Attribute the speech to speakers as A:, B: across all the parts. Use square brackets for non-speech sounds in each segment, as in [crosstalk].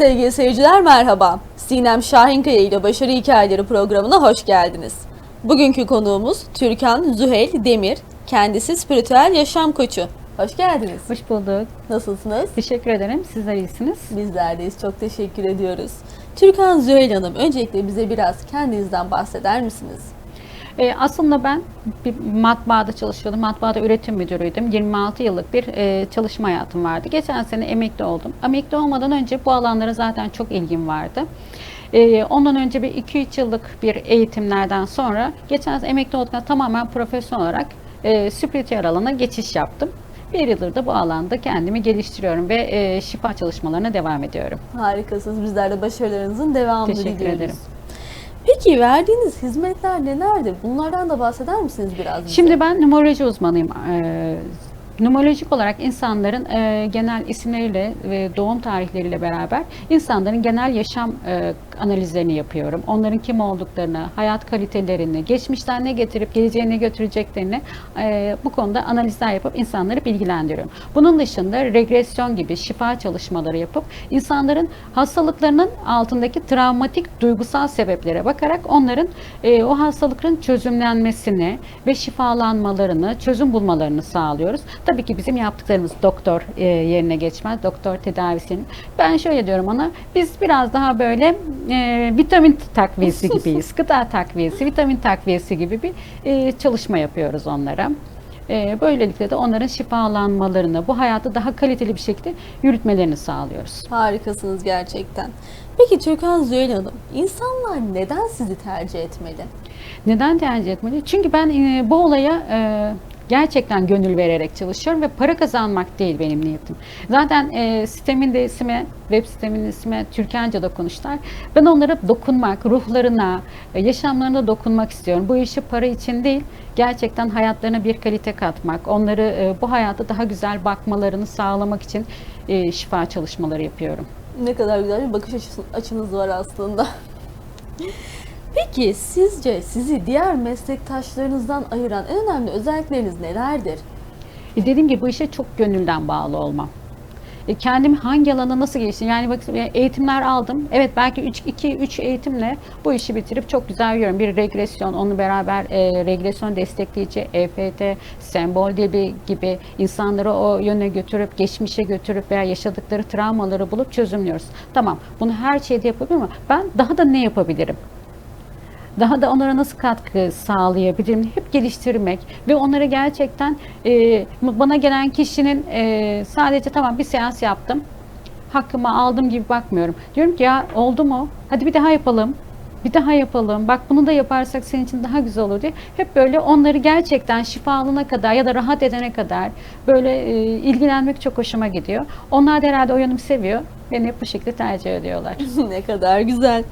A: Sevgili seyirciler merhaba. Sinem Şahinkaya ile Başarı Hikayeleri programına hoş geldiniz. Bugünkü konuğumuz Türkan Züheyl Demir. Kendisi spiritüel yaşam koçu. Hoş geldiniz.
B: Hoş bulduk.
A: Nasılsınız?
B: Teşekkür ederim. Sizler iyisiniz.
A: Bizler deyiz. Çok teşekkür ediyoruz. Türkan Züheyl Hanım, öncelikle bize biraz kendinizden bahseder misiniz?
B: Ee, aslında ben bir matbaada çalışıyordum. Matbaada üretim müdürüydüm. 26 yıllık bir e, çalışma hayatım vardı. Geçen sene emekli oldum. Emekli olmadan önce bu alanlara zaten çok ilgim vardı. Ee, ondan önce bir 2-3 yıllık bir eğitimlerden sonra geçen sene emekli olduktan tamamen profesyonel olarak e, spiritüel alana geçiş yaptım. Bir yıldır da bu alanda kendimi geliştiriyorum ve e, şifa çalışmalarına devam ediyorum.
A: Harikasınız. Bizler de başarılarınızın devamını
B: Teşekkür
A: diliyoruz.
B: ederim.
A: Peki verdiğiniz hizmetler nelerdir? Bunlardan da bahseder misiniz biraz bize?
B: Şimdi ben numeroloji uzmanıyım. Ee, numerolojik olarak insanların e, genel isimleriyle ve doğum tarihleriyle beraber insanların genel yaşam e, analizlerini yapıyorum. Onların kim olduklarını, hayat kalitelerini, geçmişten ne getirip geleceğe ne götüreceklerini e, bu konuda analizler yapıp insanları bilgilendiriyorum. Bunun dışında regresyon gibi şifa çalışmaları yapıp insanların hastalıklarının altındaki travmatik duygusal sebeplere bakarak onların e, o hastalıkların çözümlenmesini ve şifalanmalarını, çözüm bulmalarını sağlıyoruz. Tabii ki bizim yaptıklarımız doktor e, yerine geçmez, doktor tedavisinin. Ben şöyle diyorum ona, biz biraz daha böyle e, vitamin takviyesi gibiyiz, [laughs] gıda takviyesi, vitamin takviyesi gibi bir e, çalışma yapıyoruz onlara. E, böylelikle de onların şifalanmalarını, bu hayatı daha kaliteli bir şekilde yürütmelerini sağlıyoruz.
A: Harikasınız gerçekten. Peki Türkan Züheyl Hanım, insanlar neden sizi tercih etmeli?
B: Neden tercih etmeli? Çünkü ben e, bu olaya e, gerçekten gönül vererek çalışıyorum ve para kazanmak değil benim niyetim. Zaten e, sitemin de ismi, web sitemin ismi Türkanca dokunuşlar. Ben onlara dokunmak, ruhlarına, e, yaşamlarına dokunmak istiyorum. Bu işi para için değil, gerçekten hayatlarına bir kalite katmak, onları e, bu hayata daha güzel bakmalarını sağlamak için e, şifa çalışmaları yapıyorum.
A: Ne kadar güzel bir bakış açınız var aslında. Peki sizce sizi diğer meslektaşlarınızdan ayıran en önemli özellikleriniz nelerdir?
B: E, dediğim gibi bu işe çok gönülden bağlı olmam. E, kendimi hangi alana nasıl geliştirdim? Yani bak e, eğitimler aldım. Evet belki 3 2 3 eğitimle bu işi bitirip çok güzel yürüyorum. Bir regresyon, onu beraber e, regresyon destekleyici EFT, sembol dili gibi insanları o yöne götürüp geçmişe götürüp veya yaşadıkları travmaları bulup çözümlüyoruz. Tamam. Bunu her şeyde yapabilirim ama ben daha da ne yapabilirim? Daha da onlara nasıl katkı sağlayabilirim hep geliştirmek ve onlara gerçekten e, bana gelen kişinin e, sadece tamam bir seans yaptım hakkımı aldım gibi bakmıyorum. Diyorum ki ya oldu mu? Hadi bir daha yapalım. Bir daha yapalım. Bak bunu da yaparsak senin için daha güzel olur diye. Hep böyle onları gerçekten şifalına kadar ya da rahat edene kadar böyle e, ilgilenmek çok hoşuma gidiyor. Onlar da herhalde o yönümü seviyor. Beni hep bu şekilde tercih ediyorlar. [laughs]
A: ne kadar güzel.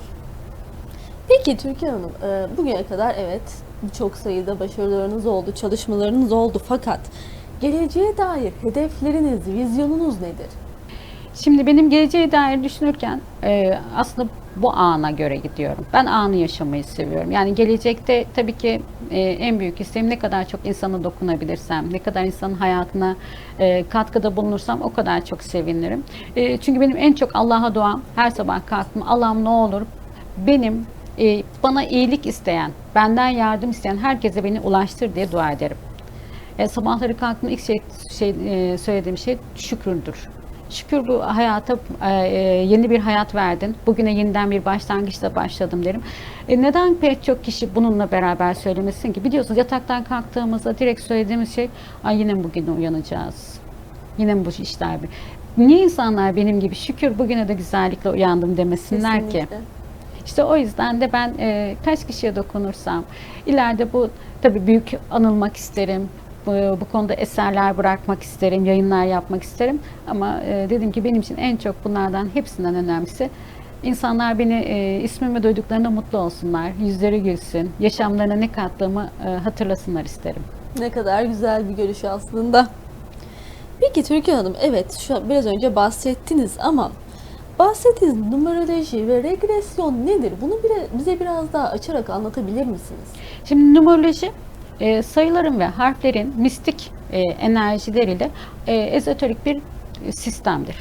A: Peki Türkan Hanım, e, bugüne kadar evet birçok sayıda başarılarınız oldu, çalışmalarınız oldu fakat geleceğe dair hedefleriniz, vizyonunuz nedir?
B: Şimdi benim geleceğe dair düşünürken e, aslında bu ana göre gidiyorum. Ben anı yaşamayı seviyorum. Yani gelecekte tabii ki e, en büyük isteğim ne kadar çok insana dokunabilirsem, ne kadar insanın hayatına katkıda bulunursam o kadar çok sevinirim. Çünkü benim en çok Allah'a duam her sabah kalktım. Allah'ım ne olur benim e, bana iyilik isteyen, benden yardım isteyen herkese beni ulaştır diye dua ederim. E, sabahları kalktığımda ilk şey, şey e, söylediğim şey şükürdür. Şükür bu hayata e, yeni bir hayat verdin. Bugüne yeniden bir başlangıçla başladım derim. E, neden pek çok kişi bununla beraber söylemesin ki? Biliyorsunuz yataktan kalktığımızda direkt söylediğimiz şey Ay yine bugün uyanacağız? Yine bu işler bir? Niye insanlar benim gibi şükür bugüne de güzellikle uyandım demesinler ki? İşte o yüzden de ben e, kaç kişiye dokunursam ileride bu tabii büyük anılmak isterim. Bu, bu konuda eserler bırakmak isterim, yayınlar yapmak isterim. Ama e, dedim ki benim için en çok bunlardan hepsinden önemlisi insanlar beni e, ismimi duyduklarında mutlu olsunlar, yüzleri gülsün, yaşamlarına ne kattığımı e, hatırlasınlar isterim.
A: Ne kadar güzel bir görüş aslında. Peki Türkan Hanım, evet şu an biraz önce bahsettiniz ama bahsettiğiniz numeroloji ve regresyon nedir? Bunu bire- bize biraz daha açarak anlatabilir misiniz?
B: Şimdi numeroloji e, sayıların ve harflerin mistik e, enerjileriyle e, ezoterik bir sistemdir.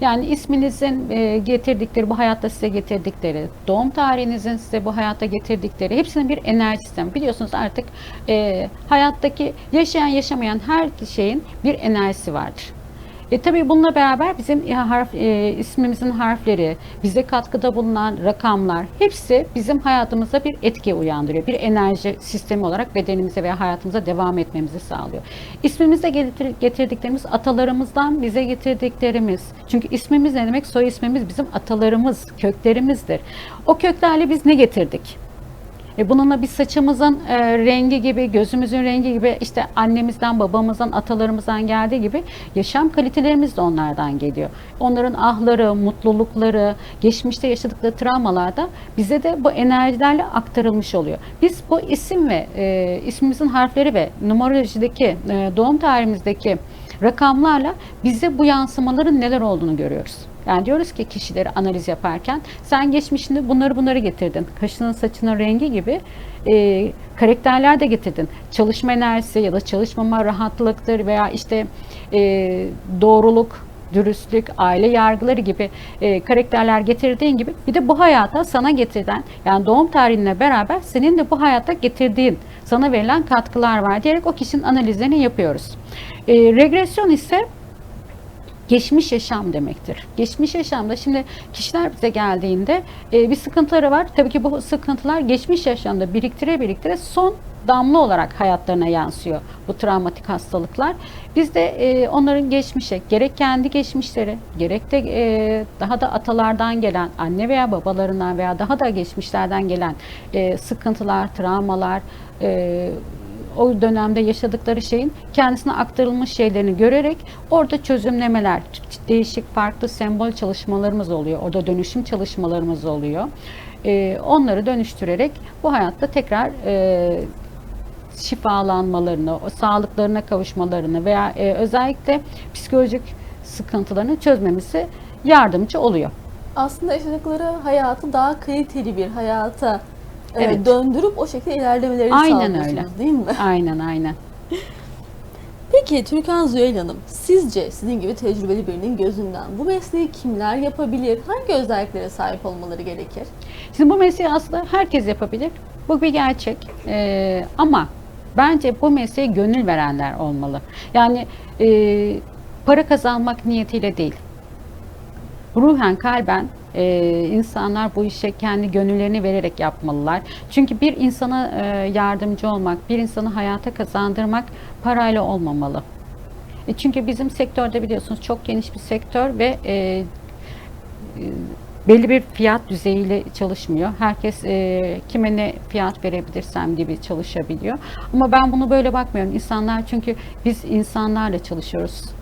B: Yani isminizin e, getirdikleri, bu hayatta size getirdikleri, doğum tarihinizin size bu hayatta getirdikleri hepsinin bir enerji sistemi. Biliyorsunuz artık e, hayattaki yaşayan yaşamayan her şeyin bir enerjisi vardır. E tabii bununla beraber bizim e, harf e, ismimizin harfleri, bize katkıda bulunan rakamlar hepsi bizim hayatımıza bir etki uyandırıyor. Bir enerji sistemi olarak bedenimize veya hayatımıza devam etmemizi sağlıyor. İsmimizde getir- getirdiklerimiz atalarımızdan bize getirdiklerimiz. Çünkü ismimiz ne demek? Soy ismimiz bizim atalarımız, köklerimizdir. O köklerle biz ne getirdik? E bununla biz saçımızın e, rengi gibi, gözümüzün rengi gibi, işte annemizden, babamızdan, atalarımızdan geldiği gibi yaşam kalitelerimiz de onlardan geliyor. Onların ahları, mutlulukları, geçmişte yaşadıkları travmalar da bize de bu enerjilerle aktarılmış oluyor. Biz bu isim ve e, ismimizin harfleri ve numerolojideki, e, doğum tarihimizdeki rakamlarla bize bu yansımaların neler olduğunu görüyoruz. Yani diyoruz ki kişileri analiz yaparken sen geçmişinde bunları bunları getirdin. Kaşının saçının rengi gibi e, karakterler de getirdin. Çalışma enerjisi ya da çalışmama rahatlıktır veya işte e, doğruluk, dürüstlük, aile yargıları gibi e, karakterler getirdiğin gibi bir de bu hayata sana getirilen yani doğum tarihinle beraber senin de bu hayata getirdiğin sana verilen katkılar var diyerek o kişinin analizlerini yapıyoruz. E, regresyon ise geçmiş yaşam demektir. Geçmiş yaşamda şimdi kişiler bize geldiğinde e, bir sıkıntıları var. Tabii ki bu sıkıntılar geçmiş yaşamda biriktire biriktire son damla olarak hayatlarına yansıyor bu travmatik hastalıklar. Biz de e, onların geçmişe gerek kendi geçmişleri gerek de e, daha da atalardan gelen anne veya babalarından veya daha da geçmişlerden gelen e, sıkıntılar, travmalar, e, o dönemde yaşadıkları şeyin kendisine aktarılmış şeylerini görerek orada çözümlemeler, değişik farklı sembol çalışmalarımız oluyor. Orada dönüşüm çalışmalarımız oluyor. Ee, onları dönüştürerek bu hayatta tekrar e, şifalanmalarını, sağlıklarına kavuşmalarını veya e, özellikle psikolojik sıkıntılarını çözmemizi yardımcı oluyor.
A: Aslında yaşadıkları hayatı daha kaliteli bir hayata
B: Evet.
A: döndürüp o şekilde ilerlemelerini
B: Aynen
A: sağlıyorsunuz
B: öyle.
A: değil mi? [laughs]
B: Aynen aynen.
A: Peki Türkan Züheyl Hanım, sizce sizin gibi tecrübeli birinin gözünden bu mesleği kimler yapabilir? Hangi özelliklere sahip olmaları gerekir?
B: Şimdi bu mesleği aslında herkes yapabilir. Bu bir gerçek. Ee, ama bence bu mesleğe gönül verenler olmalı. Yani e, para kazanmak niyetiyle değil. Ruhen, kalben e, insanlar bu işe kendi gönüllerini vererek yapmalılar. Çünkü bir insana e, yardımcı olmak, bir insanı hayata kazandırmak parayla olmamalı. E, çünkü bizim sektörde biliyorsunuz çok geniş bir sektör ve e, belli bir fiyat düzeyiyle çalışmıyor. Herkes e, kime ne fiyat verebilirsem gibi çalışabiliyor. Ama ben bunu böyle bakmıyorum. İnsanlar çünkü biz insanlarla çalışıyoruz.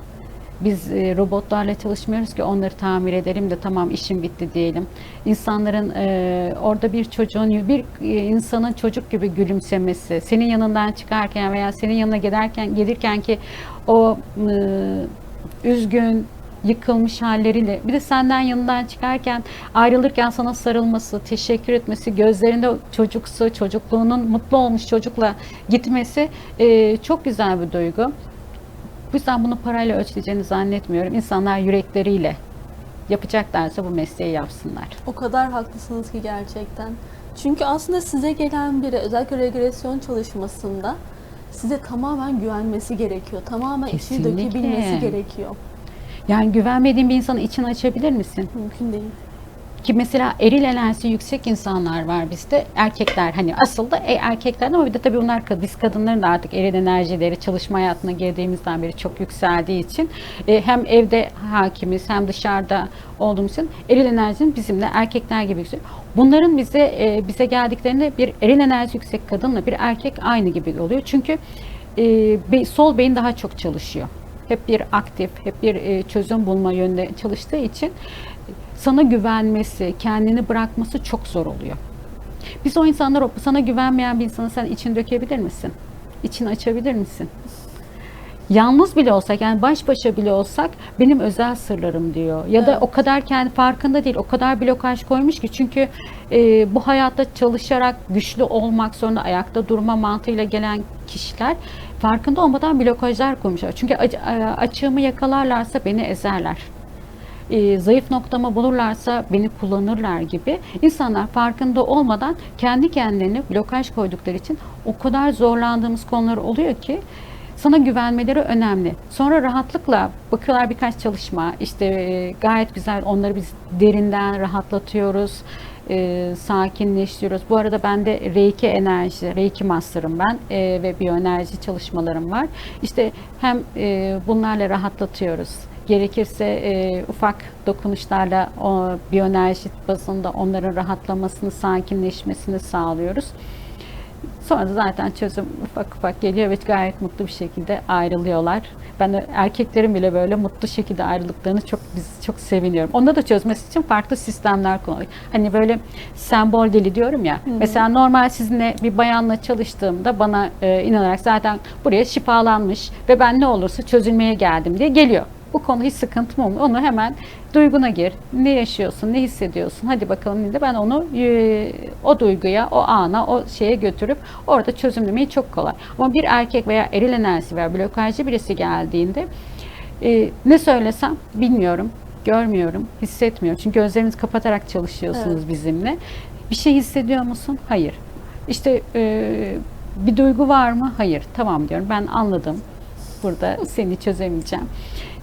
B: Biz e, robotlarla çalışmıyoruz ki onları tamir edelim de tamam işim bitti diyelim. İnsanların e, orada bir çocuğun, bir e, insanın çocuk gibi gülümsemesi, senin yanından çıkarken veya senin yanına giderken gelirken ki o üzgün, yıkılmış halleriyle bir de senden yanından çıkarken ayrılırken sana sarılması, teşekkür etmesi, gözlerinde çocuksu, çocukluğunun mutlu olmuş çocukla gitmesi çok güzel bir duygu. Bu yüzden bunu parayla ölçüleceğini zannetmiyorum. İnsanlar yürekleriyle yapacaklarsa bu mesleği yapsınlar.
A: O kadar haklısınız ki gerçekten. Çünkü aslında size gelen biri özellikle regresyon çalışmasında size tamamen güvenmesi gerekiyor. Tamamen
B: Kesinlikle.
A: dökebilmesi gerekiyor.
B: Yani güvenmediğin bir insanın içini açabilir misin?
A: Mümkün değil.
B: Ki mesela eril enerjisi yüksek insanlar var bizde. Erkekler hani asıl da e, erkekler ama bir de tabii kad- biz kadınların da artık eril enerjileri çalışma hayatına girdiğimizden beri çok yükseldiği için e, hem evde hakimiz hem dışarıda olduğumuz için eril enerjinin bizimle erkekler gibi yüksek. Bunların bize e, bize geldiklerinde bir eril enerji yüksek kadınla bir erkek aynı gibi oluyor. Çünkü e, be- sol beyin daha çok çalışıyor. Hep bir aktif, hep bir e, çözüm bulma yönünde çalıştığı için sana güvenmesi, kendini bırakması çok zor oluyor. Biz o insanlar, sana güvenmeyen bir insana sen için dökebilir misin? İçini açabilir misin? Yalnız bile olsak yani baş başa bile olsak benim özel sırlarım diyor. Ya da
A: Evet.
B: o kadar kendi farkında değil. O kadar blokaj koymuş ki çünkü e, bu hayatta çalışarak güçlü olmak sonra ayakta durma mantığıyla gelen kişiler farkında olmadan blokajlar koymuşlar. Çünkü e, açığımı yakalarlarsa beni ezerler. E, zayıf noktamı bulurlarsa beni kullanırlar gibi insanlar farkında olmadan kendi kendilerine blokaj koydukları için o kadar zorlandığımız konular oluyor ki sana güvenmeleri önemli. Sonra rahatlıkla bakıyorlar birkaç çalışma işte e, gayet güzel onları biz derinden rahatlatıyoruz. e, sakinleştiriyoruz. Bu arada bende Reiki enerji, Reiki master'ım ben e, ve biyoenerji çalışmalarım var. İşte hem e, bunlarla rahatlatıyoruz. Gerekirse e, ufak dokunuşlarla o biyoenerji bazında onların rahatlamasını, sakinleşmesini sağlıyoruz. Sonra da zaten çözüm ufak ufak geliyor ve gayet mutlu bir şekilde ayrılıyorlar. Ben erkeklerin bile böyle mutlu şekilde ayrıldıklarını çok biz çok seviniyorum. Onda da çözmesi için farklı sistemler kullanıyor. Hani böyle sembol dili diyorum ya. Mesela normal sizinle bir bayanla çalıştığımda bana e, inanarak zaten buraya şifalanmış ve ben ne olursa çözülmeye geldim diye geliyor. Bu konu hiç sıkıntım olmuyor. Onu hemen duyguna gir. Ne yaşıyorsun, ne hissediyorsun? Hadi bakalım de ben onu e, o duyguya, o ana, o şeye götürüp orada çözümlemeyi çok kolay. Ama bir erkek veya eril enerjisi veya blokajcı birisi geldiğinde e, ne söylesem bilmiyorum, görmüyorum, hissetmiyorum. Çünkü gözlerinizi kapatarak çalışıyorsunuz
A: Evet.
B: bizimle. Bir şey hissediyor musun? Hayır. İşte e, bir duygu var mı? Hayır. Tamam diyorum. Ben anladım. Burada seni çözemeyeceğim.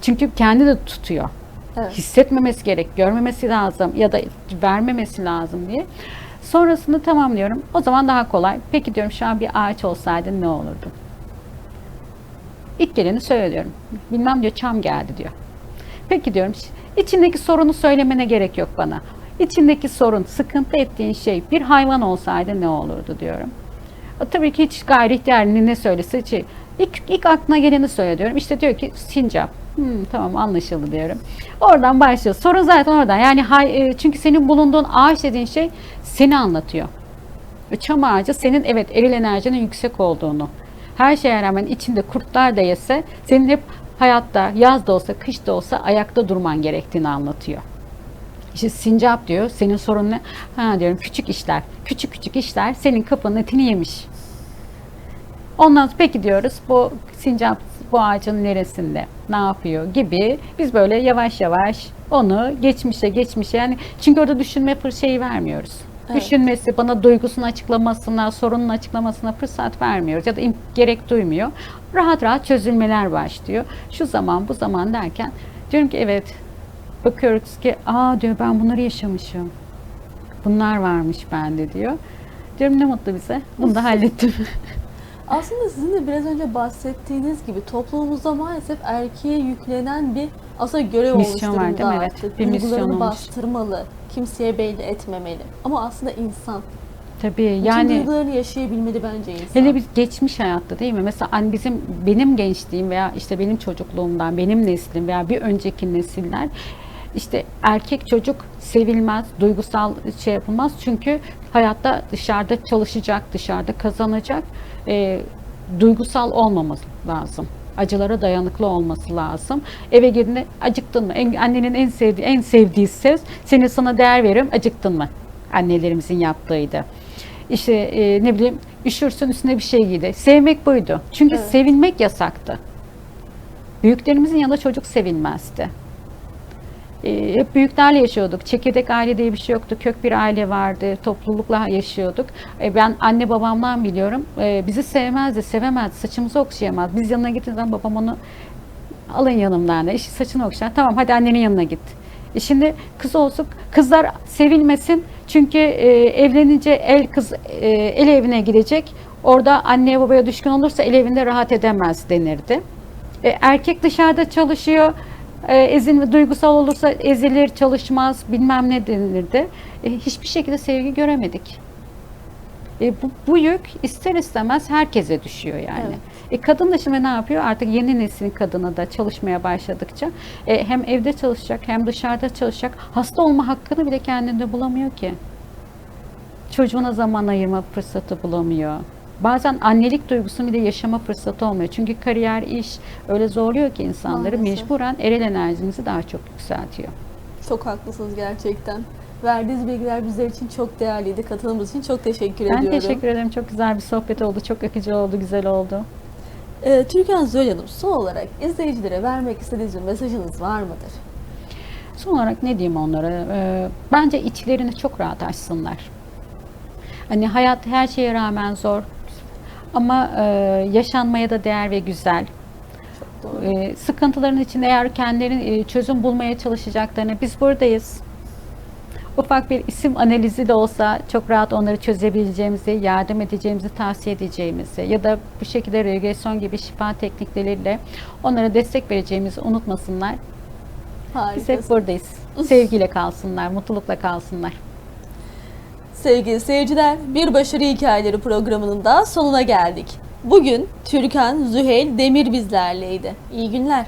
B: Çünkü kendi de tutuyor.
A: Evet.
B: Hissetmemesi gerek, görmemesi lazım ya da vermemesi lazım diye. Sonrasında tamam diyorum. O zaman daha kolay. Peki diyorum şu an bir ağaç olsaydı ne olurdu? İlk geleni söylüyorum. Bilmem diyor çam geldi diyor. Peki diyorum içindeki sorunu söylemene gerek yok bana. İçindeki sorun, sıkıntı ettiğin şey bir hayvan olsaydı ne olurdu diyorum. E, Tabii ki hiç gayri ihtiyar ne ne söylese şey, ilk, ilk aklına geleni söyle diyorum. İşte diyor ki sincap. Hmm, tamam anlaşıldı diyorum. Oradan başlıyor. Sorun zaten oradan. Yani hay, e, çünkü senin bulunduğun ağaç dediğin şey seni anlatıyor. E, Çam ağacı senin evet eril enerjinin yüksek olduğunu. Her şeye rağmen içinde kurtlar da yese senin hep hayatta yaz da olsa kış da olsa ayakta durman gerektiğini anlatıyor. İşte sincap diyor. Senin sorun ne? Ha diyorum küçük işler. Küçük küçük işler senin kapının etini yemiş. Ondan sonra peki diyoruz bu sincap bu ağacın neresinde? Ne yapıyor gibi biz böyle yavaş yavaş onu geçmişe geçmişe yani çünkü orada düşünme şeyi vermiyoruz.
A: Evet.
B: Düşünmesi, bana duygusunu açıklamasına, sorunun açıklamasına fırsat vermiyoruz ya da gerek duymuyor. Rahat rahat çözülmeler başlıyor. Şu zaman, bu zaman derken diyorum ki evet bakıyoruz ki aa diyor ben bunları yaşamışım. Bunlar varmış bende diyor. Diyorum ne mutlu bize. Bunu da hallettim. [laughs]
A: Aslında sizin de biraz önce bahsettiğiniz gibi toplumumuzda maalesef erkeğe yüklenen bir aslında görev
B: Misyon
A: olmuş
B: var
A: durumda
B: mi? Evet,
A: artık.
B: bir misyon
A: bastırmalı, kimseye belli etmemeli. Ama aslında insan.
B: Tabii
A: Bütün
B: yani
A: duygularını yaşayabilmeli bence insan.
B: hele biz geçmiş hayatta değil mi? Mesela hani bizim benim gençliğim veya işte benim çocukluğumdan benim neslim veya bir önceki nesiller işte erkek çocuk sevilmez, duygusal şey yapılmaz. Çünkü hayatta dışarıda çalışacak, dışarıda kazanacak. e, duygusal olmaması lazım. Acılara dayanıklı olması lazım. Eve girdiğinde acıktın mı? En, annenin en sevdiği en sevdiği söz seni sana değer veriyorum acıktın mı? Annelerimizin yaptığıydı. İşte e, ne bileyim üşürsün üstüne bir şey giydi. Sevmek buydu. Çünkü
A: Evet.
B: sevilmek yasaktı. Büyüklerimizin yanında çocuk sevilmezdi. E, hep büyüklerle yaşıyorduk. Çekirdek aile diye bir şey yoktu. Kök bir aile vardı. Toplulukla yaşıyorduk. E, ben anne babamdan biliyorum. E, bizi sevmezdi, sevemezdi. Saçımızı okşayamaz. Biz yanına gittiğimiz zaman babam onu alın yanımdan da. Saçını okşar. Tamam hadi annenin yanına git. E şimdi kız olsun. Kızlar sevilmesin. Çünkü evlenince el kız e, el evine gidecek. Orada anneye babaya düşkün olursa el evinde rahat edemez denirdi. E, erkek dışarıda çalışıyor. E, ezin duygusal olursa ezilir, çalışmaz, bilmem ne denilirdi. E, hiçbir şekilde sevgi göremedik. E, bu, bu yük ister istemez herkese düşüyor yani.
A: Evet.
B: E, kadın da şimdi ne yapıyor? Artık yeni neslin kadını da çalışmaya başladıkça e, hem evde çalışacak hem dışarıda çalışacak. Hasta olma hakkını bile kendinde bulamıyor ki. Çocuğuna zaman ayırma fırsatı bulamıyor. Bazen annelik duygusunu bile yaşama fırsatı olmuyor. Çünkü kariyer, iş öyle zorluyor ki insanları
A: Maalesef.
B: mecburen eril enerjimizi daha çok yükseltiyor.
A: Çok haklısınız gerçekten. Verdiğiniz bilgiler bizler için çok değerliydi. Katılımınız için çok teşekkür
B: Ben
A: ediyorum.
B: teşekkür ederim. Çok güzel bir sohbet oldu. Çok akıcı oldu, güzel oldu.
A: Ee, Türkan Zöl Hanım son olarak izleyicilere vermek istediğiniz bir mesajınız var mıdır?
B: son olarak ne diyeyim onlara? Ee, bence içlerini çok rahat açsınlar. Hani hayat her şeye rağmen zor ama e, yaşanmaya da değer ve güzel. E, sıkıntıların içinde eğer kendileri e, çözüm bulmaya çalışacaklarını biz buradayız. Ufak bir isim analizi de olsa çok rahat onları çözebileceğimizi, yardım edeceğimizi, tavsiye edeceğimizi ya da bu şekilde regresyon gibi şifa teknikleriyle onlara destek vereceğimizi unutmasınlar. Biz
A: Harikasın.
B: hep buradayız. Sevgiyle kalsınlar, mutlulukla kalsınlar.
A: Sevgili seyirciler, Bir Başarı Hikayeleri programının da sonuna geldik. Bugün Türkan Züheyl Demir bizlerleydi. İyi günler.